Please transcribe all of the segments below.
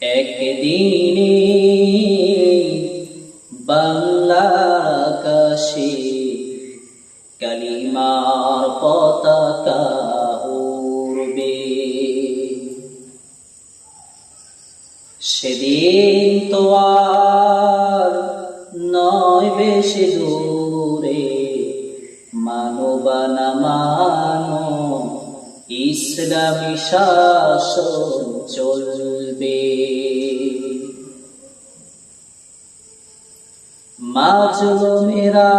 একদিনে বাংলা আকাশে কালিমার পতাকা উড়বে। সেদিন তো আর নয় বেশি দূরে মানবানা মানো ইসলামী শাসন চলবে। মাজলুমেরা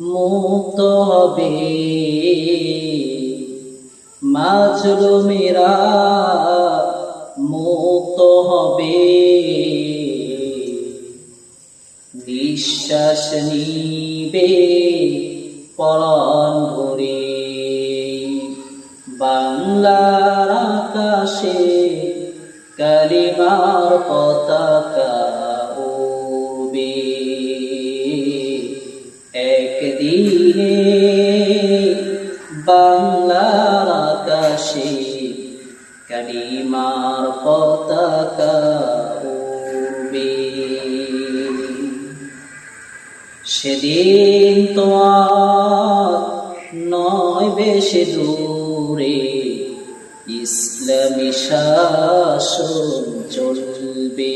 মুক্ত হবে। মাজলুমেরা মুক্ত হবে। নিঃশ্বাস নিবে পরণ বাংলার আকাশে কালিমার পতাকা উড়বে। একদিনে বাংলার আকাশে কালিমার পতাকা উড়বে। সেদিন তোমার নয় বেশি দূরে ইসলামী শাসন চলবে।